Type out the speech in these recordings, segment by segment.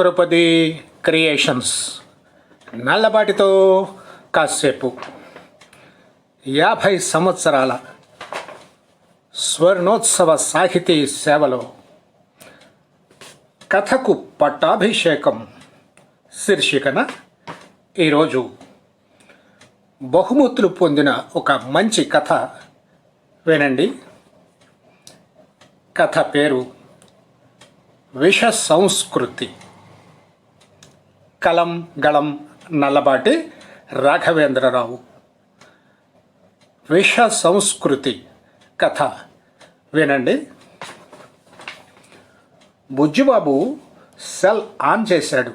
కృపది creations నల్లబాటితో కాసేపు. యాభై సంవత్సరాల స్వర్ణోత్సవ సాహితీ సేవలో కథకు పట్టాభిషేకం శీర్షికన ఈరోజు బహుమతులు పొందిన ఒక మంచి కథ వినండి. కథ పేరు విష సంస్కృతి. కలం గళం నల్లబాటి రాఘవేంద్రరావు. విష సంస్కృతి కథ వినండి. బుజ్జిబాబు సెల్ ఆన్ చేశాడు.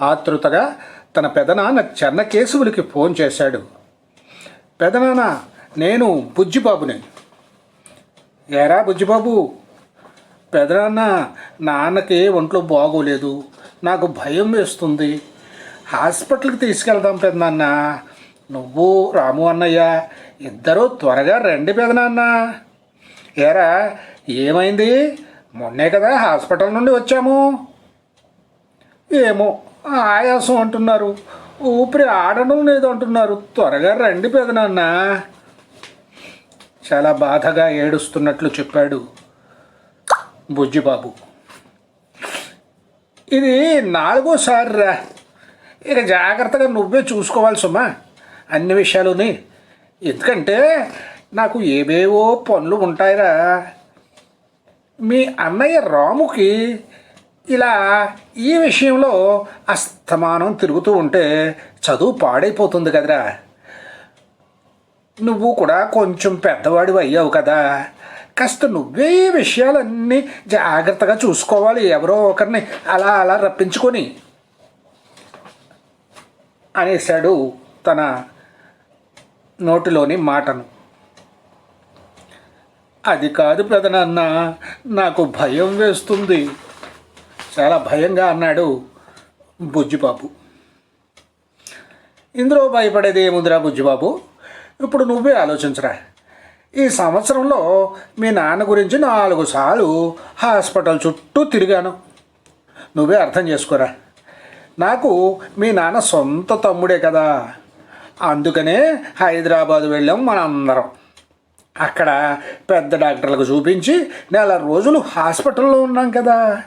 ఆతృతగా తన పెదనాన్న చెన్నకేశవులకి ఫోన్ చేశాడు. పెదనాన్న నేను బుజ్జిబాబుని. ఎరా బుజ్జిబాబు? పెదనాన్న నాన్నకి ఒంట్లో బాగోలేదు. నాకు భయం వేస్తుంది. హాస్పిటల్కి తీసుకెళ్దాం పెద్దనాన్న నువ్వు రాము అన్నయ్య ఇద్దరూ త్వరగా రండి పెదనాన్న ఏరా ఏమైంది? మొన్నే కదా హాస్పిటల్ నుండి వచ్చాము. ఏమో ఆయాసం అంటున్నారు. ఊపిరి ఆడడం లేదు అంటున్నారు. త్వరగా రండి పెదనాన్న చాలా బాధగా ఏడుస్తున్నట్లు చెప్పాడు బుజ్జిబాబు. ఇది నాలుగోసారి రా. ఇక జాగ్రత్తగా నువ్వే చూసుకోవాలి సుమా. అన్ని విషయాలుని. ఎందుకంటే నాకు ఏవేవో పనులు ఉంటాయిరా. మీ అన్నయ్య రాముకి ఇలా ఈ విషయంలో అస్తమానం తిరుగుతూ ఉంటే చదువు పాడైపోతుంది కదరా. నువ్వు కూడా కొంచెం పెద్దవాడివి అయ్యావు కదా. కాస్త నువ్వే ఈ విషయాలన్నీ జాగ్రత్తగా చూసుకోవాలి ఎవరో ఒకరిని. అలా అలా రప్పించుకొని అనేశాడు తన నోటిలోని మాటను. అది కాదు పెదనాన్న నాకు భయం వేస్తుంది. చాలా భయంగా అన్నాడు బుజ్జిబాబు. ఇందులో భయపడేది ఏముందిరా బుజ్జిబాబు? ఇప్పుడు నువ్వే ఆలోచించరా? ఈ సంవత్సరంలో మీ నాన్న గురించి నాలుగు సార్లు హాస్పిటల్ చుట్టూ తిరిగాను. నువ్వే అర్థం చేసుకోరా? నాకు మీ నాన్న సొంత తమ్ముడే కదా. అందుకనే హైదరాబాద్ వెళ్ళాం మనందరం. అక్కడ పెద్ద డాక్టర్లకు చూపించి నెల రోజులు హాస్పిటల్లో ఉన్నాం కదా.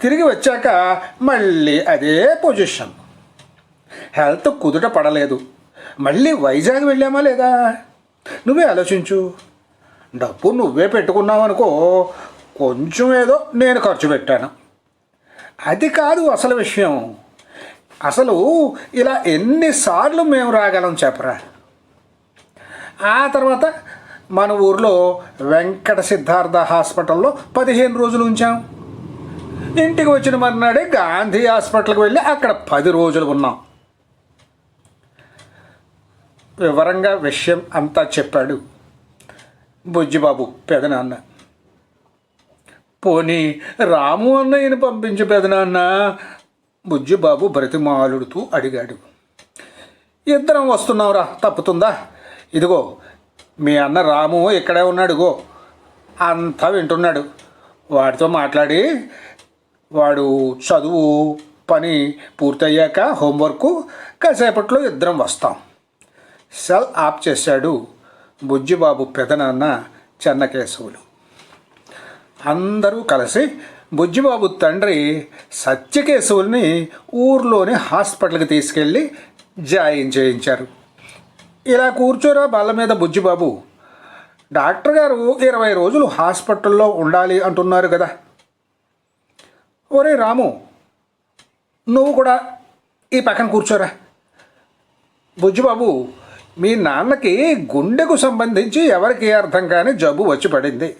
తిరిగి వచ్చాక మళ్ళీ అదే పొజిషన్. హెల్త్ కుదుట పడలేదు. మళ్ళీ వైజాగ్ వెళ్ళామా లేదా? నువ్వే ఆలోచించు. డబ్బు నువ్వే పెట్టుకున్నావనుకో కొంచెం ఏదో నేను ఖర్చు పెట్టాను. అది కాదు అసలు విషయం. అసలు ఇలా ఎన్నిసార్లు మేము రాగలం చెప్పరా? ఆ తర్వాత మన ఊర్లో వెంకట సిద్ధార్థ హాస్పిటల్లో పదిహేను రోజులు ఉంచాం. ఇంటికి వచ్చిన మర్నాడే గాంధీ హాస్పిటల్కి వెళ్ళి అక్కడ పది రోజులు ఉన్నాం. వివరంగా విషయం అంతా చెప్పాడు. బుజ్జిబాబు పెదనాన్న. పోనీ రాము అన్నయ్యను పంపించు పెదనాన్న బుజ్జిబాబు బ్రతిమాలుడుతూ అడిగాడు. ఇద్దరం వస్తున్నావురా తప్పుతుందా? ఇదిగో మీ అన్న రాము ఇక్కడే ఉన్నాడుగో అంతా వింటున్నాడు. వాడితో మాట్లాడి వాడు చదువు పని పూర్తయ్యాక హోంవర్క్ కాసేపట్లో ఇద్దరం వస్తాం. సెల్ ఆప్ చేశాడు బుజ్జిబాబు పెదనాన్న చెన్నకేశవులు. అందరూ కలిసి బుజ్జిబాబు తండ్రి సత్యకేశవుల్ని ఊర్లోని హాస్పిటల్కి తీసుకెళ్ళి జాయిన్ చేయించారు. ఇలా కూర్చోరా బల్ల మీద బుజ్జిబాబు. డాక్టర్ గారు ఇరవై రోజులు హాస్పిటల్లో ఉండాలి అంటున్నారు కదా. ఒరే రాము నువ్వు కూడా ఈ పక్కన కూర్చోరా. బుజ్జిబాబు మీ నాన్నకి గుండెకు సంబంధించి ఎవరికి అర్థం కాని జబ్బు వచ్చి పడింది.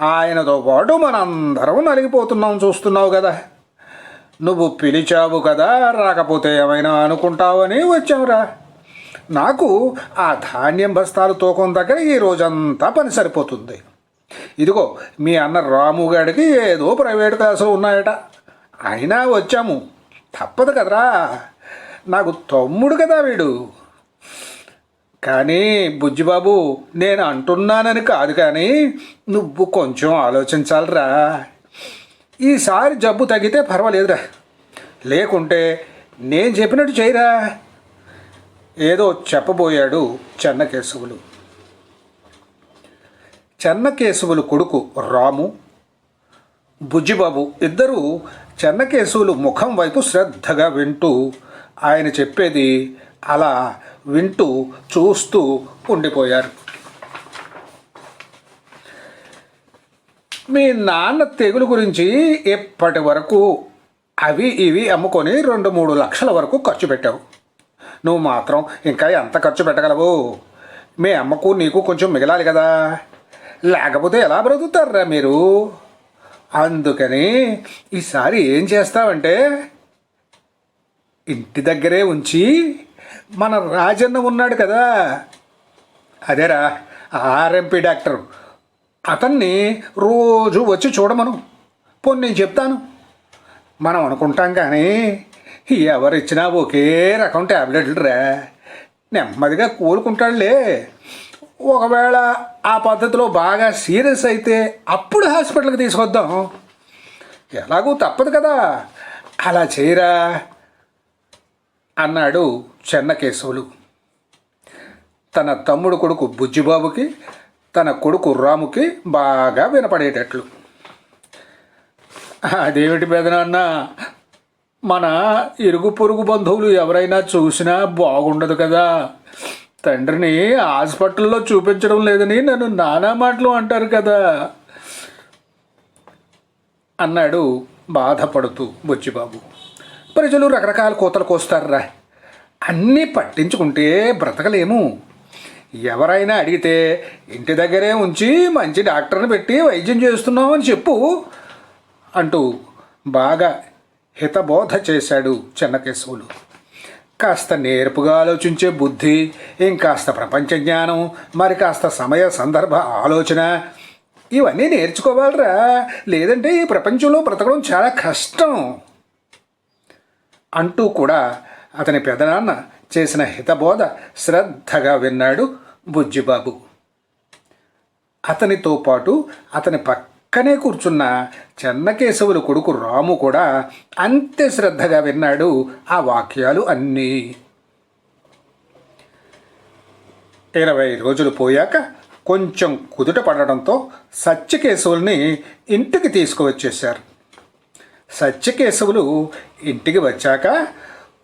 ఆయనతో పాటు మనందరం నలిగిపోతున్నాం చూస్తున్నావు కదా. నువ్వు పిలిచావు కదా రాకపోతే ఏమైనా అనుకుంటావని వచ్చావురా. నాకు ఆ ధాన్యం బస్తాలు తూకం దగ్గర ఈ రోజంతా పని సరిపోతుంది. ఇదిగో మీ అన్న రాముగాడికి ఏదో ప్రైవేట్ క్లాసులు ఉన్నాయట. అయినా వచ్చాము. తప్పదు కదరా. నాకు తమ్ముడు కదా వీడు. కానీ బుజ్జిబాబు నేను అంటున్నానని కాదు కానీ నువ్వు కొంచెం ఆలోచించాలిరా. ఈసారి జబ్బు తగ్గితే పర్వాలేదురా. లేకుంటే నేను చెప్పినట్టు చేయరా. ఏదో చెప్పబోయాడు చెన్నకేశవులు. చెన్నకేశవులు కొడుకు రాము బుజ్జిబాబు ఇద్దరూ చెన్నకేశవులు ముఖం వైపు శ్రద్ధగా వింటూ ఆయన చెప్పేది అలా వింటూ చూస్తూ ఉండిపోయారు. మీ నాన్న తెగులు గురించి ఎప్పటి వరకు అవి ఇవి అమ్ముకొని రెండు మూడు లక్షల వరకు ఖర్చు పెట్టావు. నువ్వు మాత్రం ఇంకా ఎంత ఖర్చు పెట్టగలవు? మీ అమ్మకు నీకు కొంచెం మిగలాలి కదా. లేకపోతే ఎలా బ్రతుకుతారా మీరు? అందుకని ఈసారి ఏం చేస్తావంటే ఇంటి దగ్గరే ఉంచి మన రాజన్న ఉన్నాడు కదా. అదేరా ఆర్ఎంపీ డాక్టర్. అతన్ని రోజు వచ్చి చూడమను. పోనీ నేను చెప్తాను. మనం అనుకుంటాం కానీ ఎవరిచ్చినా ఒకే రకం ట్యాబ్లెట్లు రా నెమ్మదిగా కోలుకుంటాడులే. ఒకవేళ ఆ పద్ధతిలో బాగా సీరియస్ అయితే అప్పుడు హాస్పిటల్కి తీసుకొద్దాం. ఎలాగూ తప్పదు కదా. అలా చేయరా. అన్నాడు చెన్నకేశవులు. తన తమ్ముడు కొడుకు బుజ్జిబాబుకి తన కొడుకు రాముకి బాగా వినపడేటట్లు. అదేమిటి పెదనాన్న? మన ఇరుగు పొరుగు బంధువులు ఎవరైనా చూసినా బాగుండదు కదా. తండ్రిని హాస్పిటల్లో చూపించడం లేదని నన్ను నానా మాటలు అంటారు కదా. అన్నాడు బాధపడుతూ బుజ్జిబాబు. ప్రజలు రకరకాల కోతలు కోస్తారురా. అన్నీ పట్టించుకుంటే బ్రతకలేము. ఎవరైనా అడిగితే ఇంటి దగ్గరే ఉంచి మంచి డాక్టర్ని పెట్టి వైద్యం చేస్తున్నామని చెప్పు అంటూ బాగా హితబోధ చేశాడు చెన్నకేశవులు. కాస్త నేర్పుగా ఆలోచించే బుద్ధి ఇంకాస్త ప్రపంచ జ్ఞానం మరి కాస్త సమయ సందర్భ ఆలోచన ఇవన్నీ నేర్చుకోవాలిరా. లేదంటే ఈ ప్రపంచంలో బ్రతకడం చాలా కష్టం. అంటూ కూడా అతని పెదనాన్న చేసిన హితబోధ శ్రద్ధగా విన్నాడు బుజ్జిబాబు. అతనితో పాటు అతని పక్కనే కూర్చున్న చెన్నకేశవులు కొడుకు రాము కూడా అంతే శ్రద్ధగా విన్నాడు ఆ వాక్యాలు అన్నీ. ఇరవై రోజులు పోయాక కొంచెం కుదుట పడడంతో సత్యకేశవుల్ని ఇంటికి తీసుకువచ్చేశారు. సత్యకేశవులు ఇంటికి వచ్చాక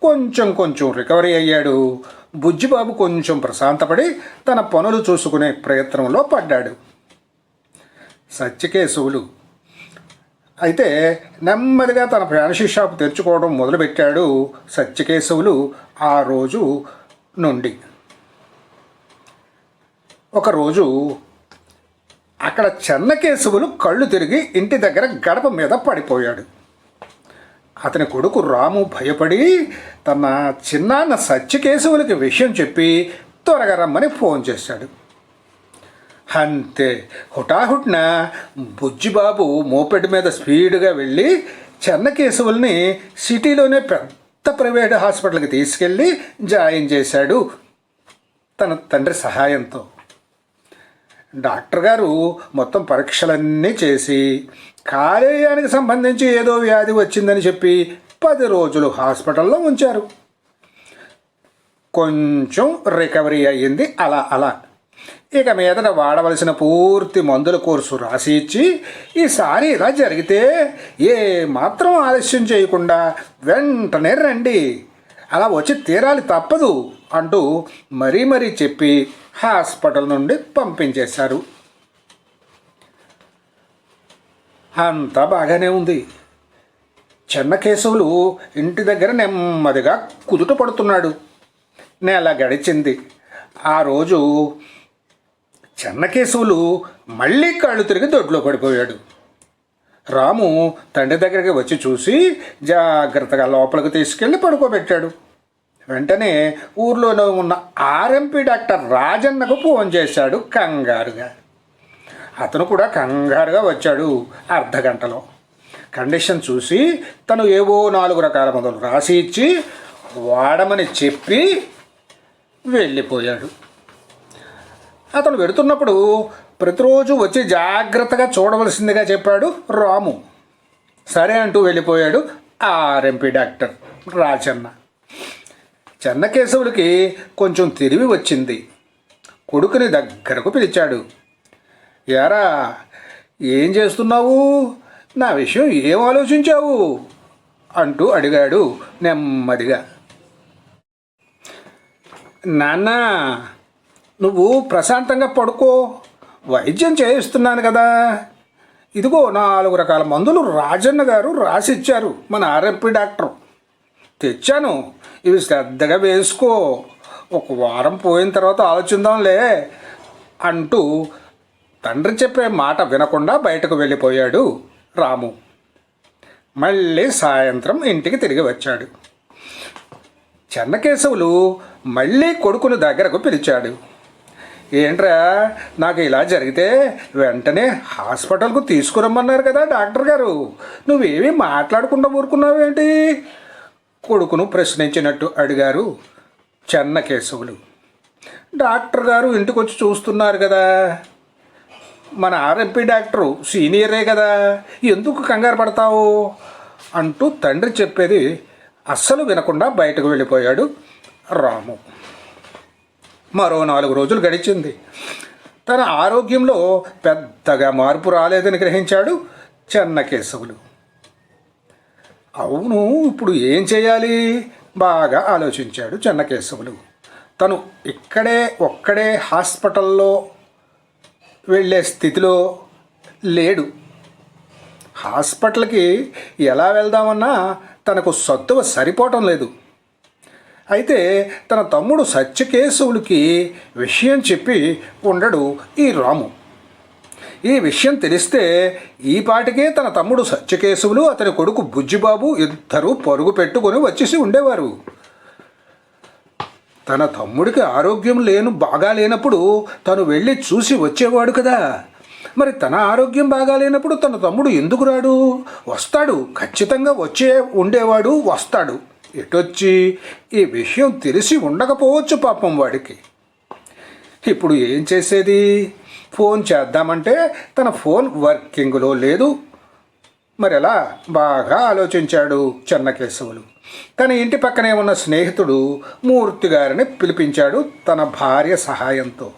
కొంచెం కొంచెం రికవరీ అయ్యాడు. బుజ్జిబాబు కొంచెం ప్రశాంతపడి తన పనులు చూసుకునే ప్రయత్నంలో పడ్డాడు. సత్యకేశవులు అయితే నెమ్మదిగా తన ఫ్యాన్సీ షాప్ తెరుచుకోవడం మొదలుపెట్టాడు సత్యకేశవులు ఆ రోజు నుండి. ఒకరోజు అక్కడ చెన్నకేశవులు కళ్ళు తిరిగి ఇంటి దగ్గర గడప మీద పడిపోయాడు. అతని కొడుకు రాము భయపడి తన చిన్నాన్న సత్యకేశవులకి విషయం చెప్పి త్వరగా రమ్మని ఫోన్ చేశాడు. అంతే హుటాహుట్న బుజ్జిబాబు మోపెడ్ మీద స్పీడ్గా వెళ్ళి చెన్నకేశవుల్ని సిటీలోనే పెద్ద ప్రైవేట్ హాస్పిటల్కి తీసుకెళ్ళి జాయిన్ చేశాడు తన తండ్రి సహాయంతో. డాక్టర్ గారు మొత్తం పరీక్షలన్నీ చేసి కాలేయానికి సంబంధించి ఏదో వ్యాధి వచ్చిందని చెప్పి పది రోజులు హాస్పిటల్లో ఉంచారు. కొంచెం రికవరీ అయ్యింది అలా అలా. ఇక మీదట వాడవలసిన పూర్తి మందుల కోర్సు రాసి ఇచ్చి ఈసారి ఇలా జరిగితే ఏ మాత్రం ఆలస్యం చేయకుండా వెంటనే రండి. అలా వచ్చి తీరాలి తప్పదు అంటూ మరీ మరీ చెప్పి హాస్పిటల్ నుండి పంపించేశారు. అంతా బాగానే ఉంది. చెన్నకేశవులు ఇంటి దగ్గర నెమ్మదిగా కుదుట పడుతున్నాడు. నెల గడిచింది. ఆ రోజు చెన్నకేశవులు మళ్ళీ కాళ్ళు తిరిగి దొడ్లో పడిపోయాడు. రాము తండ్రి దగ్గరికి వచ్చి చూసి జాగ్రత్తగా లోపలికి తీసుకెళ్ళి పడుకోబెట్టాడు. వెంటనే ఊర్లోనే ఉన్న ఆర్ఎంపీ డాక్టర్ రాజన్నకు ఫోన్ చేశాడు కంగారుగా. అతను కూడా కంగారుగా వచ్చాడు అర్ధ గంటలో. కండిషన్ చూసి తను ఏవో నాలుగు రకాల మందులు రాసి ఇచ్చి వాడమని చెప్పి వెళ్ళిపోయాడు. అతను వెడుతున్నప్పుడు ప్రతిరోజు వచ్చి జాగ్రత్తగా చూడవలసిందిగా చెప్పాడు రాము. సరే అంటూ వెళ్ళిపోయాడు ఆర్ఎంపీ డాక్టర్ రాజన్న. చెన్నకేశవులకి కొంచెం తెలివి వచ్చింది. కొడుకుని దగ్గరకు పిలిచాడు. యారా ఏం చేస్తున్నావు? నా విషయం ఏం ఆలోచించావు? అంటూ అడిగాడు నెమ్మదిగా. నాన్న నువ్వు ప్రశాంతంగా పడుకో. వైద్యం చేయిస్తున్నాను కదా. ఇదిగో నాలుగు రకాల మందులు రాజన్న గారు రాసిచ్చారు. మన ఆర్ఎంపీ డాక్టర్. తెచ్చాను. ఇవి శ్రద్ధగా వేసుకో. ఒక వారం పోయిన తర్వాత ఆలోచిద్దాంలే అంటూ తండ్రి చెప్పే మాట వినకుండా బయటకు వెళ్ళిపోయాడు రాము. మళ్ళీ సాయంత్రం ఇంటికి తిరిగి వచ్చాడు. చెన్నకేశవులు మళ్ళీ కొడుకును దగ్గరకు పిలిచాడు. ఏంట్రా నాకు ఇలా జరిగితే వెంటనే హాస్పిటల్కు తీసుకురమ్మన్నారు కదా డాక్టర్ గారు. నువ్వేమీ మాట్లాడకుండా ఊరుకున్నావేంటి? కొడుకును ప్రశ్నించినట్టు అడిగారు చెన్నకేశవులు. డాక్టర్ గారు ఇంటికి వచ్చి చూస్తున్నారు కదా. మన ఆర్ఎంపీ డాక్టరు సీనియరే కదా. ఎందుకు కంగారు పడతావు? అంటూ తండ్రి చెప్పేది అస్సలు వినకుండా బయటకు వెళ్ళిపోయాడు రాము. మరో నాలుగు రోజులు గడిచింది. తన ఆరోగ్యంలో పెద్దగా మార్పు రాలేదని గ్రహించాడు చెన్నకేశవులు. అవును ఇప్పుడు ఏం చేయాలి? బాగా ఆలోచించాడు చెన్నకేశవులు. తను ఇక్కడే ఒక్కడే హాస్పిటల్లో వెళ్ళే స్థితిలో లేడు. హాస్పిటల్కి ఎలా వెళ్దామన్నా తనకు సత్తువ సరిపోవటం లేదు. అయితే తన తమ్ముడు సత్యకేశవులకి విషయం చెప్పి ఉండడు ఈ రాము. ఈ విషయం తెలిస్తే ఈ పాటికే తన తమ్ముడు సత్యకేశవులు అతని కొడుకు బుజ్జిబాబు ఇద్దరూ పరుగు పెట్టుకొని వచ్చేసి ఉండేవారు. తన తమ్ముడికి ఆరోగ్యం లేను బాగా లేనప్పుడు తను వెళ్ళి చూసి వచ్చేవాడు కదా. మరి తన ఆరోగ్యం బాగా లేనప్పుడు తన తమ్ముడు ఎందుకు రాడు? వస్తాడు ఖచ్చితంగా వచ్చే ఉండేవాడు వస్తాడు. ఎటొచ్చి? ఈ విషయం తెలిసి ఉండకపోవచ్చు పాపం వాడికి. ఇప్పుడు ఏం చేసేది? ఫోన్ చేద్దామంటే తన ఫోన్ వర్కింగ్లో లేదు. మరి ఎలా బాగా ఆలోచించాడు చెన్నకేశవులు. తన ఇంటి పక్కనే ఉన్న స్నేహితుడు మూర్తి గారిని పిలిపించాడు తన భార్య సహాయంతో.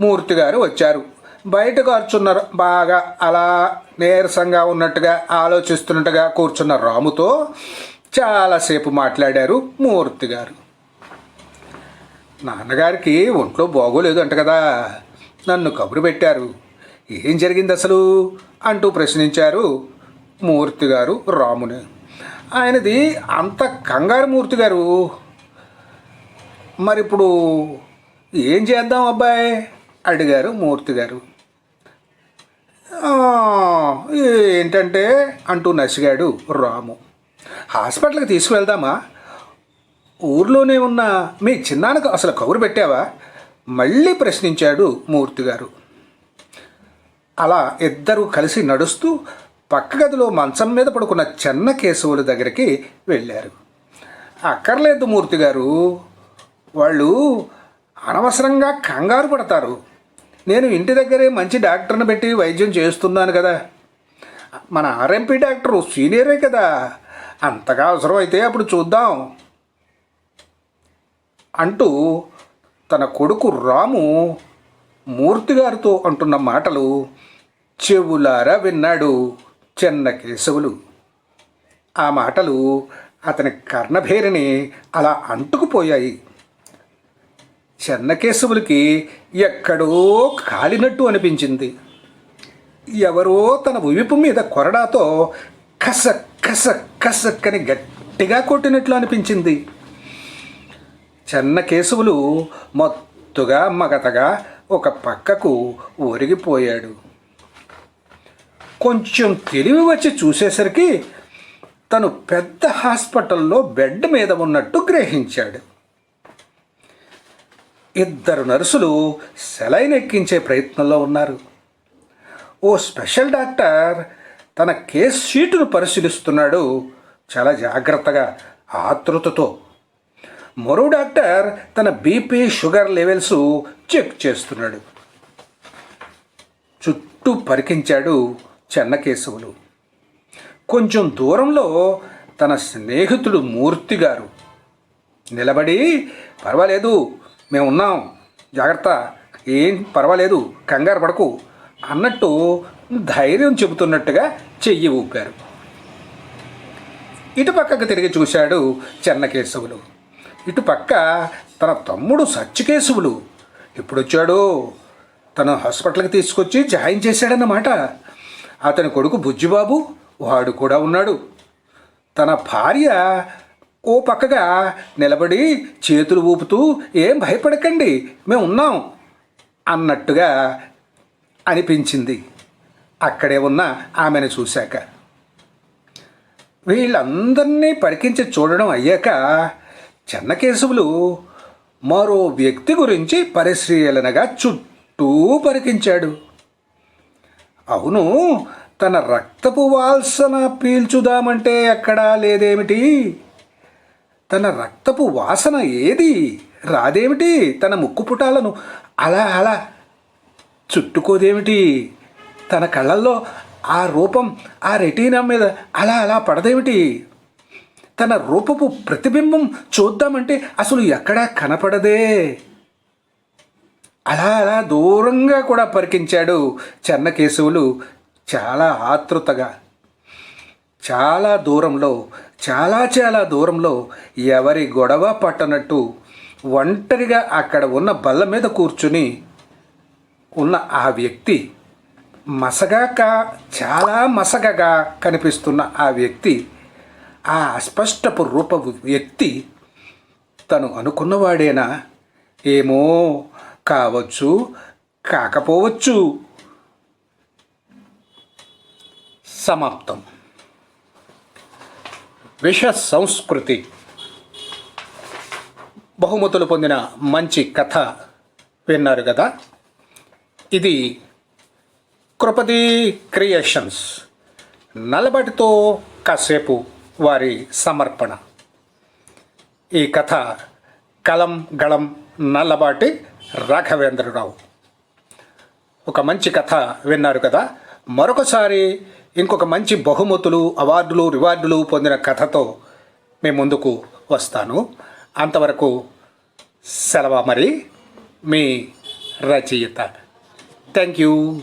మూర్తి గారు వచ్చారు. బయట కూర్చున్నారు బాగా అలా నీరసంగా ఉన్నట్టుగా ఆలోచిస్తున్నట్టుగా కూర్చున్న రాముతో చాలాసేపు మాట్లాడారు మూర్తి గారు. నాన్నగారికి ఒంట్లో బాగోలేదు అంట కదా. నన్ను కబురు పెట్టారు ఏం జరిగింది అసలు అంటూ ప్రశ్నించారు మూర్తి గారు రాముని. ఆయనది అంత కంగారు మూర్తి గారు. మరి ఇప్పుడు ఏం చేద్దాం అబ్బాయి? అడిగారు మూర్తి గారు. ఏంటంటే? అంటూ నసిగాడు రాము. హాస్పిటల్కి తీసుకువెళ్దామా? ఊర్లోనే ఉన్న మీ చిన్నాన్నకు అసలు కబురు పెట్టావా? మళ్ళీ ప్రశ్నించాడు మూర్తి గారు. అలా ఇద్దరూ కలిసి నడుస్తూ పక్క గదిలో మంచం మీద పడుకున్న చెన్న కేశవుల దగ్గరికి వెళ్ళారు. అక్కర్లేదు మూర్తి గారు. వాళ్ళు అనవసరంగా కంగారు పడతారు. నేను ఇంటి దగ్గరే మంచి డాక్టర్ని పెట్టి వైద్యం చేస్తున్నాను కదా. మన ఆర్ఎంపీ డాక్టరు సీనియరే కదా. అంతగా అవసరం అయితే అప్పుడు చూద్దాం అంటూ తన కొడుకు రాము మూర్తిగారితో అంటున్న మాటలు చెవులారా విన్నాడు చెన్నకేశవులు ఆ మాటలు అతని కర్ణభేరిని అలా అంటుకుపోయాయి. చెన్నకేశవులకి ఎక్కడో కాలినట్టు అనిపించింది. ఎవరో తన ఉవిపు మీద కొరడాతో కస కస కసక్కని గట్టిగా కొట్టినట్లు అనిపించింది. చెన్న కేశవులు మత్తుగా మగతగా ఒక పక్కకు ఒరిగిపోయాడు. కొంచెం తెలివి వచ్చి చూసేసరికి తను పెద్ద హాస్పిటల్లో బెడ్ మీద ఉన్నట్టు గ్రహించాడు. ఇద్దరు నర్సులు సెలైన్ ఎక్కించే ప్రయత్నంలో ఉన్నారు. ఓ స్పెషల్ డాక్టర్ తన కేస్ షీటును పరిశీలిస్తున్నాడు. చాలా జాగ్రత్తగా ఆతృతతో మరో డాక్టర్ తన బీపీ షుగర్ లెవెల్స్ చెక్ చేస్తున్నాడు. చుట్టూ పరికించాడు చెన్నకేశవులు. కొంచెం దూరంలో తన స్నేహితుడు మూర్తి గారు. నిలబడి పర్వాలేదు మేము ఉన్నాం. జాగ్రత్త. ఏం పర్వాలేదు కంగారు పడకు అన్నట్టు ధైర్యం చెబుతున్నట్టుగా చెయ్యి ఊపారు. ఇటు పక్కకు తిరిగి చూశాడు చెన్నకేశవులు. ఇటుపక్క తన తమ్ముడు సత్యకేశవులు. ఎప్పుడొచ్చాడో? తను హాస్పిటల్కి తీసుకొచ్చి జాయిన్ చేశాడన్నమాట. అతని కొడుకు బుజ్జిబాబు వాడు కూడా ఉన్నాడు. తన భార్య ఓ పక్కగా నిలబడి చేతులు ఊపుతూ ఏం భయపడకండి మేము ఉన్నాం అన్నట్టుగా అనిపించింది. అక్కడే ఉన్న ఆమెను చూశాక. వీళ్ళందరినీ పరికించి చూడడం అయ్యాక చెన్నకేశవులు మరో వ్యక్తి గురించి పరిశీలనగా చుట్టూ పరికించాడు. అవును తన రక్తపు వాసన పీల్చుదామంటే ఎక్కడా లేదేమిటి? తన రక్తపు వాసన ఏది? రాదేమిటి? తన ముక్కు పుటాలను అలా అలా చుట్టుకోదేమిటి? తన కళ్ళల్లో ఆ రూపం ఆ రెటీనా మీద అలా అలా పడదేమిటి? తన రూపపు ప్రతిబింబం చూద్దామంటే అసలు ఎక్కడా కనపడదే. అలా అలా దూరంగా కూడా పరికించాడు చెన్నకేశవులు చాలా ఆతృతగా. చాలా దూరంలో చాలా చాలా దూరంలో ఎవరి గొడవ పట్టనట్టు ఒంటరిగా అక్కడ ఉన్న బల్ల మీద కూర్చుని ఉన్న ఆ వ్యక్తి మసగాక చాలా మసగగా కనిపిస్తున్న ఆ వ్యక్తి ఆ అస్పష్టపు రూప వ్యక్తి తను అనుకున్నవాడేనా? ఏమో కావచ్చు కాకపోవచ్చు. సమాప్తం. విష సంస్కృతి. బహుమతులు పొందిన మంచి కథ విన్నారు కదా? ఇది కృపది క్రియేషన్స్. నలబడితో కాసేపు వారి సమర్పణ. ఈ కథ కలం గళం నల్లబాటి రాఘవేంద్రరావు. ఒక మంచి కథ విన్నారు కదా. మరొకసారి ఇంకొక మంచి బహుమతులు అవార్డులు రివార్డులు పొందిన కథతో మీ ముందుకు వస్తాను. అంతవరకు సెలవు మరి మీ రచయిత. Thank you.